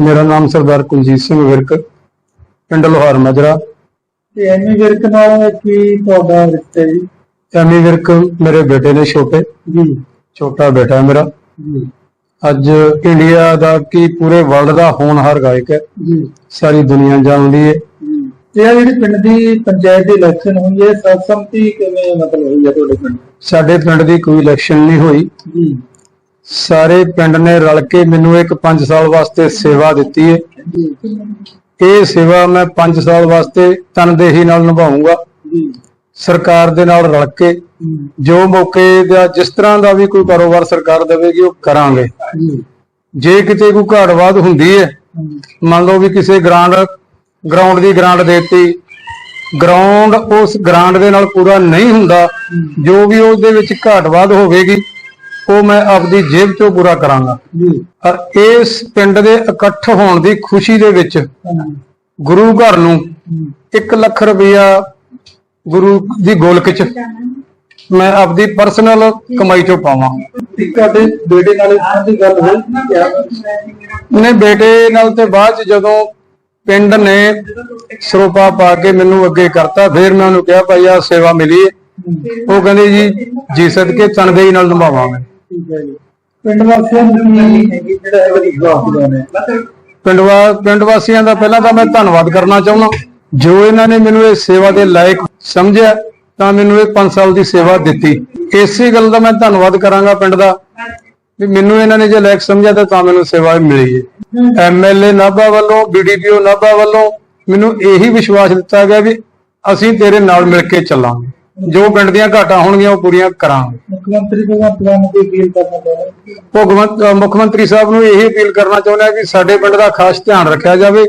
ਮੇਰਾ ਨਾਮ ਸਰਦਾਰ ਕੁਲਜੀਤ ਸਿੰਘ ਵਿਰਕ ਪਿੰਡ ਲੋਹਾਰ ਮਾਜਰਾ। ਤੇ ਐਮੀ ਵਿਰਕ ਨਾਲ ਕੀ ਤੁਹਾਡਾ ਰਿਸ਼ਤਾ ਜੀ? ਐਮੀ ਵਿਰਕ ਮੇਰੇ ਬੇਟੇ ਨੇ ਛੋਟੇ। ਜੀ। ਛੋਟਾ ਬੇਟਾ ਹੈ ਮੇਰਾ। ਜੀ। ਅੱਜ ਇੰਡੀਆ ਦਾ ਕੀ ਪੂਰੇ ਵਰਲਡ ਦਾ ਹੋਣਹਾਰ ਗਾਇਕ ਹੈ। ਜੀ। ਸਾਰੀ ਦੁਨੀਆ ਜਾਣਦੀ ਹੈ। ਤੇ ਆਹ ਜਿਹੜੀ ਪਿੰਡ ਦੀ ਪੰਚਾਇਤ ਦੀ ਇਲੈਕਸ਼ਨ ਹੋਈ ਹੈ ਸਰਬਸੰਮਤੀ ਕਿਵੇਂ ਮਤਲਬ ਹੋਈ ਹੈ ਤੁਹਾਡੇ ਪਿੰਡ? ਸਾਡੇ ਪਿੰਡ ਦੀ ਕੋਈ ਇਲੈਕਸ਼ਨ ਨਹੀਂ ਹੋਈ। ਜੀ। ਸਾਰੇ ਪਿੰਡ ਨੇ ਰਲ ਕੇ ਮੈਨੂੰ ਇੱਕ 5 ਸਾਲ ਵਾਸਤੇ ਸੇਵਾ ਦਿੱਤੀ ਹੈ ਇਹ ਸੇਵਾ ਮੈਂ 5 ਸਾਲ ਵਾਸਤੇ ਤਨਦੇਹੀ ਨਾਲ ਨਿਭਾਉਂਗਾ ਸਰਕਾਰ ਦੇ ਨਾਲ ਰਲ ਕੇ ਜੋ ਮੌਕੇ ਦਾ ਜਿਸ ਤਰ੍ਹਾਂ ਦਾ ਵੀ ਕੋਈ ਕਾਰੋਬਾਰ ਸਰਕਾਰ ਦੇਵੇਗੀ, ਉਹ ਕਰਾਂਗੇ। ਜੇ ਕਿਤੇ ਕੋਈ ਘਾਟਵਾਦ ਹੁੰਦੀ ਹੈ ਮੰਨ ਲਓ ਵੀ ਕਿਸੇ ਗ੍ਰਾਂਡ, ਗਰਾਊਂਡ ਦੀ ਗ੍ਰਾਂਟ ਦੇਤੀ, ਗਰਾਊਂਡ ਉਸ ਗ੍ਰਾਂਟ ਦੇ ਨਾਲ ਪੂਰਾ ਨਹੀਂ ਹੁੰਦਾ, ਜੋ ਵੀ ਉਹਦੇ ਵਿੱਚ ਘਾਟਵਾਦ ਹੋਵੇਗੀ ਉਹ ਮੈਂ ਆਪਦੀ ਜੇਬ ਚੋਂ ਪੂਰਾ ਕਰਾਂਗਾ। ਔਰ ਇਸ ਪਿੰਡ ਦੇ ਇਕੱਠ ਹੋਣ ਦੀ ਖੁਸ਼ੀ ਦੇ ਵਿੱਚ ਗੁਰੂ ਘਰ ਨੂੰ ਹਮ, 1 ਲੱਖ ਰੁਪਇਆ ਗੁਰੂ ਦੀ ਗੋਲਕ ਚ ਮੈਂ ਆਪਦੀ ਪਰਸਨਲ ਕਮਾਈ ਚੋਂ ਪਾਵਾਂ। ਤੁਹਾਡੇ ਬੇਟੇ ਨਾਲ ਦੀ ਗੱਲ ਹੋਈ? ਨੇ ਬੇਟੇ ਨਾਲ ਤੇ ਬਾਅਦ ਚ ਜਦੋਂ ਪਿੰਡ ਨੇ ਸਰੋਪਾ ਪਾ ਕੇ ਮੈਨੂੰ ਅੱਗੇ ਕਰਤਾ ਫਿਰ ਮੈਂ ਉਹਨੂੰ ਕਿਹਾ ਭਾਈ ਆ ਸੇਵਾ ਮਿਲੀ ਉਹ ਕਹਿੰਦੇ ਜੀ ਜੀ ਸਦਕੇ ਤਨਦੇਹੀ ਨਾਲ ਨਿਭਾਵਾਂਗੇ। ਠੀਕ ਹੈ ਜੀ। ਪਿੰਡ ਵਾਸੀਆਂ ਨੂੰ ਕੀ ਜਿਹੜਾ ਹੈ ਵਿਸ਼ਵਾਸ ਦਿਵਾਉਣਾ ਹੈ ਪਿੰਡ ਵਾ ਪਿੰਡ ਵਾਸੀਆਂ ਦਾ ਪਹਿਲਾਂ ਤਾਂ ਮੈਂ ਧੰਨਵਾਦ ਕਰਨਾ ਚਾਹੁੰਦਾ। ਜੋ ਇਹਨਾਂ ਨੇ ਮੈਨੂੰ ਇਹ ਸੇਵਾ ਦੇ ਲਾਇਕ ਸਮਝਿਆ ਤਾਂ ਮੈਨੂੰ ਇਹ 5 ਸਾਲ ਦੀ ਸੇਵਾ ਦਿੱਤੀ। ਇਸੇ ਗੱਲ ਦਾ ਮੈਂ ਧੰਨਵਾਦ ਕਰਾਂਗਾ ਪਿੰਡ ਦਾ। ਵੀ ਮੈਨੂੰ ਇਹਨਾਂ ਨੇ ਜੇ ਲਾਇਕ ਸਮਝਿਆ ਤਾਂ ਤਾਂ ਮੈਨੂੰ ਸੇਵਾ ਮਿਲੀ ਹੈ। ਐਮਐਲਏ ਨਾਭਾ ਵੱਲੋਂ ਬੀਡੀਪੀਓ ਨਾਭਾ ਵੱਲੋਂ ਮੈਨੂੰ ਇਹੀ ਵਿਸ਼ਵਾਸ ਦਿੱਤਾ ਗਿਆ ਵੀ ਅਸੀਂ ਤੇਰੇ ਨਾਲ ਮਿਲ ਕੇ ਚੱਲਾਂਗੇ। ਜੋ ਪਿੰਡ ਦੀਆਂ ਘਾਟਾਂ ਹੋਣਗੀਆਂ ਉਹ ਪੂਰੀਆਂ ਕਰਾਂਗੇ। ਮੁੱਖ ਮੰਤਰੀ ਭਗਵੰਤ ਮਾਨ ਨੂੰ ਕੋਈ ਅਪੀਲ ਕਰਨਾ ਚਾਹੁੰਦੇ ਹੋ? ਭਗਵੰਤ ਮੁੱਖ ਮੰਤਰੀ ਸਾਹਿਬ ਨੂੰ ਇਹ ਅਪੀਲ ਕਰਨਾ ਚਾਹੁੰਦਾ ਕਿ ਸਾਡੇ ਪਿੰਡ ਦਾ ਖਾਸ ਧਿਆਨ ਰੱਖਿਆ ਜਾਵੇ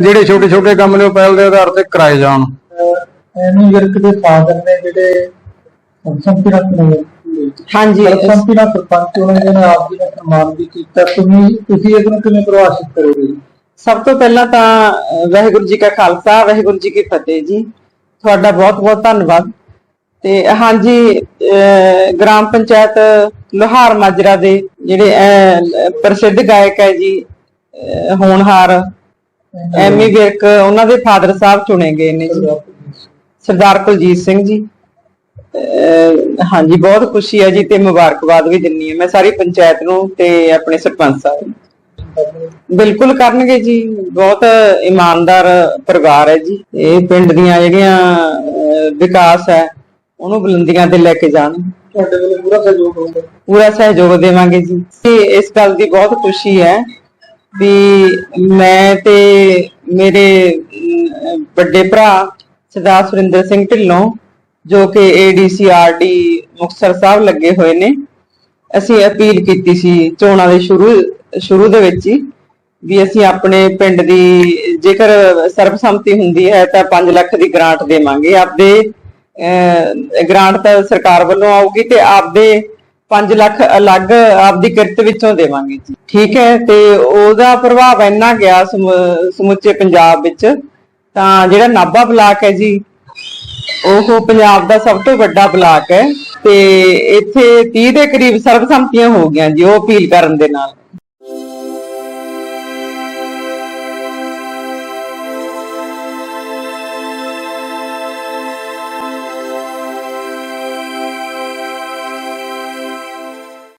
ਜਿਹੜੇ ਛੋਟੇ ਛੋਟੇ ਕੰਮ ਨੇ ਉਹ ਪਹਿਲ ਦੇ ਆਧਾਰ ਤੇ ਕਰਾਏ ਜਾਣ। ਅਹ ਐਮੀ ਵਿਰਕ ਦੇ ਫਾਦਰ ਨੇ ਜਿਹੜੇ ਸੰਪਤੀ ਨਾਲ ਹਾਂਜੀ। ਸੰਪਤੀ ਨਾਲ ਸਰਪੰਚ ਉਹਨਾਂ ਨੇ ਆਪ ਜੀ ਦਾ ਸਨਮਾਨ ਵੀ ਕੀਤਾ ਤੁਸੀਂ ਤੁਸੀਂ ਇਹਨੂੰ ਕਿਵੇਂ ਪ੍ਰਵਾਸ਼ਿਤ ਕਰੋਗੇ? ਜੀ? ਸਭ ਤੋਂ ਪਹਿਲਾਂ ਤਾਂ ਵਾਹਿਗੁਰੂ ਜੀ ਕਾ ਖਾਲਸਾ ਵਾਹਿਗੁਰੂ ਜੀ ਕੀ ਫਤਿਹ ਜੀ। ਤੁਹਾਡਾ ਬਹੁਤ ਬਹੁਤ ਧੰਨਵਾਦ। ਤੇ ਹਾਂਜੀ ਗ੍ਰਾਮ ਪੰਚਾਇਤ ਲੋਹਾਰ ਮਾਜਰਾ ਦੇ ਜਿਹੜੇ ਪ੍ਰਸਿੱਧ ਗਾਇਕ ਹੈ ਜੀ ਹੋਣਹਾਰ ਐਮੀ ਵਿਰਕ ਉਹਨਾਂ ਦੇ ਫਾਦਰ ਸਾਹਿਬ ਚੁਣੇ ਗਏ ਨੇ ਜੀ। ਸਰਦਾਰ ਕੁਲਜੀਤ ਸਿੰਘ। ਜੀ। ਹਾਂਜੀ ਬਹੁਤ ਖੁਸ਼ੀ ਹੈ ਜੀ ਤੇ ਮੁਬਾਰਕਬਾਦ ਵੀ ਦਿੰਨੀ ਹੈ ਮੈਂ ਸਾਰੀ ਪੰਚਾਇਤ ਨੂੰ ਤੇ ਆਪਣੇ ਸਰਪੰਚ ਸਾਹਿਬ ਨੂੰ। ਬਿਲਕੁਲ ਕਰਨਗੇ ਜੀ ਬਹੁਤ ਇਮਾਨਦਾਰ ਪਰਿਵਾਰ ਹੈ ਜੀ। ਇਹ ਪਿੰਡ ਦੀਆਂ ਜਿਹੜੀਆਂ ਵਿਕਾਸ ਹੈ ਉਹਨੂੰ ਬੁਲੰਦੀਆਂ ਤੇ ਲੈ ਕੇ ਜਾਣ। ਤੁਹਾਡੇ ਵੱਲੋਂ ਪੂਰਾ ਸਹਿਯੋਗ ਹੋਊਗਾ। ਪੂਰਾ ਸਹਿਯੋਗ ਦੇਵਾਂਗੇ ਜੀ। ਤੇ ਇਸ ਗੱਲ ਦੀ ਬਹੁਤ ਖੁਸ਼ੀ ਹੈ ਵੀ ਮੈਂ ਤੇ ਮੇਰੇ ਵੱਡੇ ਭਰਾ ਸਰਦਾਰ ਸੁਰਿੰਦਰ ਸਿੰਘ ਢਿੱਲੋਂ ਜੋ ਕਿ ਏਡੀਸੀਆਰਡੀ ਮੁਕਤਸਰ ਸਾਹਿਬ ਲੱਗੇ ਹੋਏ ਨੇ ਅਸੀਂ ਅਪੀਲ ਕੀਤੀ ਸੀ ਚੋਣਾਂ ਦੇ ਸ਼ੁਰੂ ਸ਼ੁਰੂ ਦੇ ਵਿੱਚ ਹੀ ਵੀ ਅਸੀਂ ਆਪਣੇ ਪਿੰਡ ਦੀ ਜੇਕਰ ਸਰਬਸੰਮਤੀ ਹੁੰਦੀ ਹੈ ਤਾਂ 5 ਲੱਖ ਦੀ ਗ੍ਰਾਂਟ ਦੇਵਾਂਗੇ। ਆਪਦੇ ਗ੍ਰਾਂਟ ਤਾਂ ਸਰਕਾਰ ਵੱਲੋਂ ਆਊਗੀ ਤੇ ਆਪਦੇ 5 ਲੱਖ ਅਲੱਗ ਆਪਦੀ ਕਿਰਤ ਵਿੱਚੋਂ ਦੇਵਾਂਗੇ ਜੀ। ਠੀਕ ਹੈ, ਤੇ ਉਹਦਾ ਪ੍ਰਭਾਵ ਇੰਨਾ ਗਿਆ ਸਮੁੱਚੇ ਪੰਜਾਬ ਵਿੱਚ, ਤਾਂ ਜਿਹੜਾ ਨਾਭਾ ਬਲਾਕ ਹੈ ਜੀ, ਉਹ ਪੰਜਾਬ ਦਾ ਸਭ ਤੋਂ ਵੱਡਾ ਬਲਾਕ ਹੈ, ਤੇ ਇੱਥੇ 30 ਦੇ ਕਰੀਬ ਸਰਬਸੰਮਤੀਆਂ ਹੋ ਗਈਆਂ ਜੀ, ਉਹ ਅਪੀਲ ਕਰਨ ਦੇ ਨਾਲ।